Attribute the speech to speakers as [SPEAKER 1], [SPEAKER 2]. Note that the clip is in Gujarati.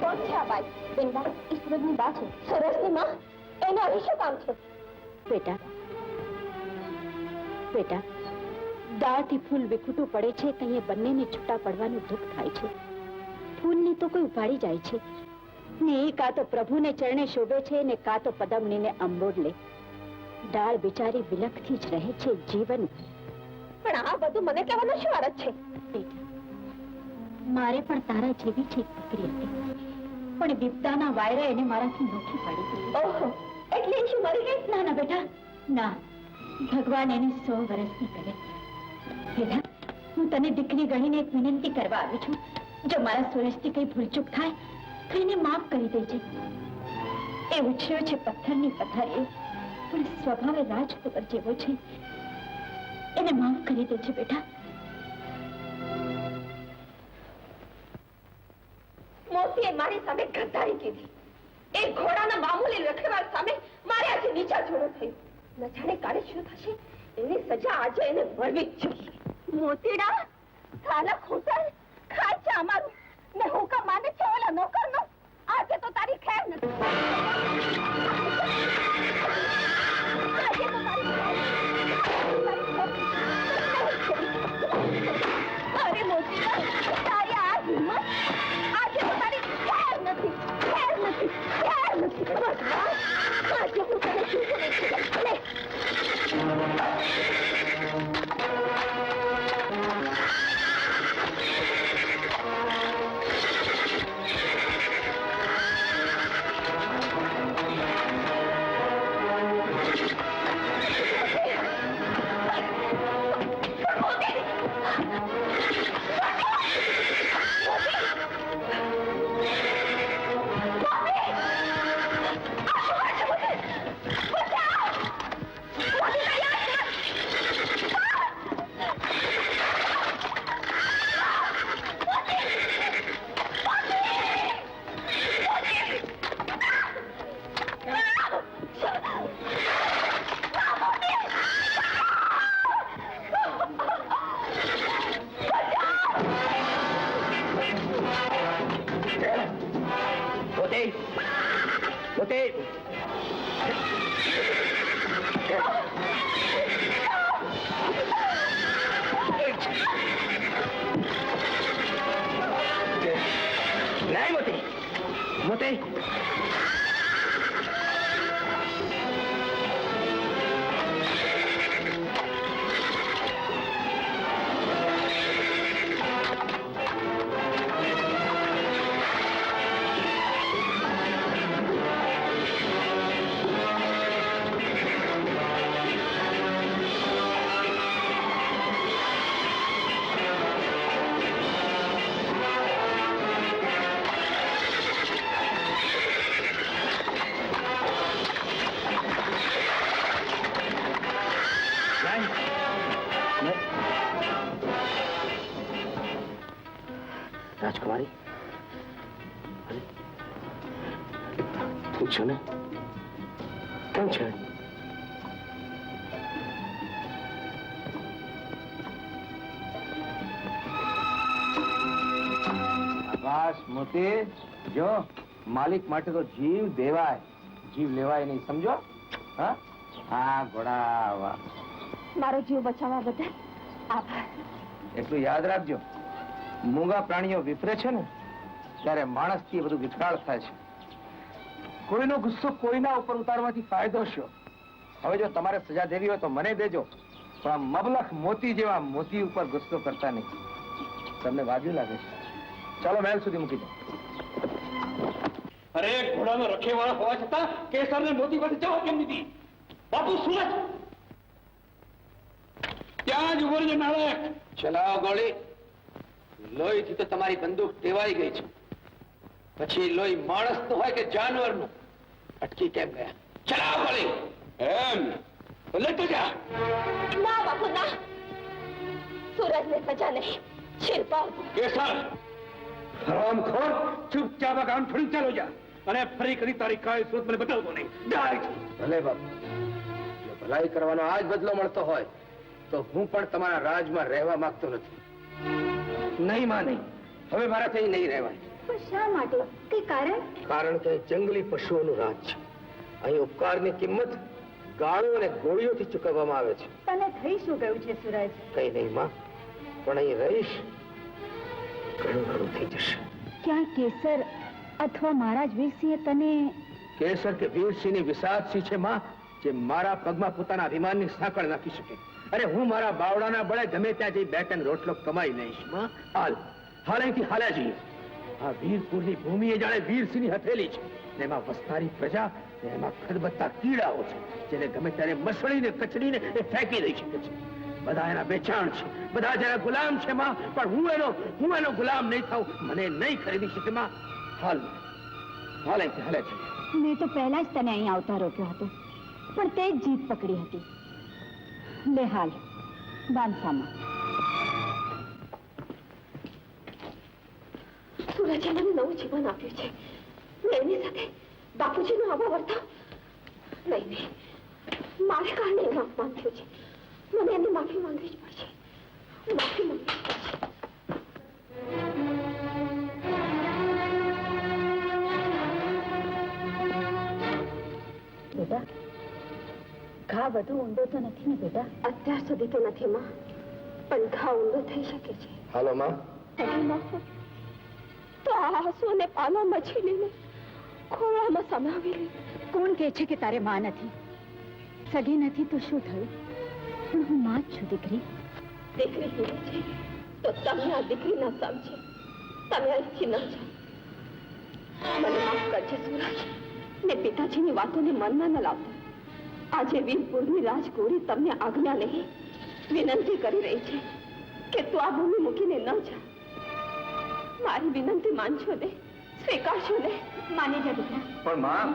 [SPEAKER 1] કોણ છે આ બાઈ બેનબા એ સુરજની બા છે. સુરજની માં. એને આવી શું કામ છે?
[SPEAKER 2] બેટા. બેટા દાળથી ફૂલ વિખૂટું પડે છે તો એ બંનેને છૂટા પડવાનું દુઃખ થાય છે. ફૂલને તો કોઈ ઉપાડી જાય છે. ને એ કાં તો પ્રભુને ચરણે શોભે છે ને કાં તો પદમનીને અંબોડ લે. દાળ બિચારી વિલખથી જ રહે છે જીવન.
[SPEAKER 1] પણ આ બધું મને કહેવાનો શું અરજ છે?
[SPEAKER 2] બેટા મારે પણ તારા જેવી જ એક દીકરી હતી. પણ દીપતાના વાયરા એને મારાથી નોખી પાડી
[SPEAKER 1] ઓહો એટલે શું મરી ગઈ?
[SPEAKER 2] ના ના બેટા. ના. ભગવાન એને સો વર્ષની કરે બેટા હું તને દીકરી ગણીને એક વિનંતી કરવા આવી છું. જો મારા સુરેશથી કઈ ભૂલચૂક થાય તો એને માફ કરી દેજે. એ ઉછર્યો છે પથ્થરની પથારીએ પણ સ્વભાવે રાજકુંવર જેવો છે. એને માફ કરી દેજે બેટા.
[SPEAKER 1] મોતીએ મારી સામે ગદ્દારી કીધી. એ ઘોડાના મામૂલી રખેવાર સામે મારે આજે નીચા જોડું થયું ન જાણે કાલે શું થશે? એની સજા આજે એને મળવી જ જોઈએ. મોતીડા સાલા ખોટા ખાય છે અમારું. ને હું માને છે ઓલા નોકરનો. આજે તો તારી ખેર નથી.
[SPEAKER 3] મોતી રાજકુમારી? અરે, તું છો ને. કેમ છે? મોતી જો માલિક માટે તો જીવ દેવાય. જીવ લેવાય નહીં સમજો? હા? હા ઘોડા વાહ.
[SPEAKER 1] મારો જીવ બચાવવા બદલ આભાર.
[SPEAKER 3] એટલું યાદ રાખજો. મૂંગા પ્રાણીઓ વિફરે છે ને ત્યારે માણસથી બધું વિકરાળ થાય છે. કોઈનો ગુસ્સો કોઈના ઉપર ઉતારવાથી ફાયદો શું હવે જો તમારે સજા દેવી હોય તો મને દેજો પણ આ મબલખ મોતી જેવા મોતી ઉપર ગુસ્સો કરતા નહીં. તમને વાજુ લાગે છે? ચાલો મહેલ સુધી મૂકી દો.
[SPEAKER 4] અરે ઘોડાનો રખેવાળો હોવા છતાં કેસરને મોતી પાસે જવા કેમ દીધી? બાપુ સુરત! ત્યાં જ ઊભો નાળક
[SPEAKER 3] ચલાવ ગોળી. લોહીથી તો તમારી બંદૂક ટેવાઈ ગઈ છે. પછી લોહી માણસનું હોય કે જાનવરનું. અટકી કેમ ગયા? ચલાવ ગોળી
[SPEAKER 4] એમ? તો લેતો જા!
[SPEAKER 1] ના બાપુ ના. સૂરજને સજા નહીં. શિરપાવ
[SPEAKER 4] કેસર હરામખોર ચૂપચાપ આ કામ છોડી ચાલો જા. અને ફરી કરી તારી કાય સુરત મને બતાવતો નહીં. ડાય
[SPEAKER 3] ભલે બાપુ. જો ભલાઈ કરવાનો આજ બદલો મળતો હોય તો હું પણ તમારા રાજમાં રહેવા માંગતો નથી. નહીં માં નહીં હવે મારાથી નહીં રહેવાય.
[SPEAKER 2] પણ શા માટે? કઈ કારણ?
[SPEAKER 3] કારણ કે જંગલી પશુઓનું રાજ છે. અહીં ઉપકારની કિંમત ગાળો અને ગોળીઓથી ચૂકવવામાં આવે છે.
[SPEAKER 2] તને થઈ શું ગયું છે સુરજ?
[SPEAKER 3] કઈ નહીં માં. પણ અહીં રહીશ. ઘણું ઘણું થઈ જશે.
[SPEAKER 2] ક્યાં કેસર અથવા મહારાજ વીરસિંહે તને
[SPEAKER 3] કેસર કે વીરસિંહની વિષાદસિંહ છે માં જે મારા પગમાં પોતાના અભિમાનની સાંકળ નાખી શકે. અરે હું મારા બાવડાના બળે ગમે ત્યાં જઈ બે ત્રણ રોટલો કમાઈ લઈશ હાલ. હાલ અહીંથી હાલ્યા જઈએ આ વીરપુરની ભૂમિ એ જાણે વીરસિંહની હથેલી છે. એમાં વસનારી પ્રજા, ને એમાં ખદબત્તા કીડાઓ છે, જેને ગમે ત્યારે મસળીને, કચડીને એ ફેંકી દઈ શકે છે. બધા એના બેચાણ છે, બધા જ એના ગુલામ છે, માં. પણ હું એનો હું એનો ગુલામ નહીં થાઉં, મને નહીં ખરીદી શકે, માં. હાલ. હાલ અહીંથી હાલ્યા જઈએ
[SPEAKER 2] મેં તો પહેલા જ તને અહીં આવતા રોક્યો હતો. પણ તે જીત પકડી હતી. લે હાલ બાંધસામાં
[SPEAKER 1] સૂરજે મને નવું જીવન આપ્યું છે. એની સાથે બાપુજીનો આવો વર્તાવ. નહીં નહીં. મારે કારણે એનું અપમાન થયું છે. મને એની માફી માંગવી જ પડશે. માફી માંગવી
[SPEAKER 2] ઘા વધુ ઊંડો તો નથી ને બેટા?
[SPEAKER 1] અત્યાર સુધી તો નથી માં. પણ ઘા ઊંડો થઈ શકે છે.
[SPEAKER 3] હાલો માં.
[SPEAKER 1] સગી તો આ આંસુને પાલો મછીલીને ખોળામાં સમાવી લે
[SPEAKER 2] કોણ કહે છે કે તારે માં નથી? સગી નથી તો શું થયું? પણ હું માં જ છું દીકરી.
[SPEAKER 1] દીકરી હિરે છે? તો તમે આ દીકરી ના સમજે તમે અહીંથી ન જાઓ. મને માફ કરજે સુરજ. ને પિતાજીની વાતોને મનમાં ન લાવતા. આજે વીરપુરની રાજગોરી તમને આજ્ઞા લઈ વિનંતી કરી રહી છે કે તું આ ભૂમિ મૂકીને ન જા. મારી વિનંતી માનશો ને સ્વીકારશો ને?
[SPEAKER 2] માની જા
[SPEAKER 3] પણ માં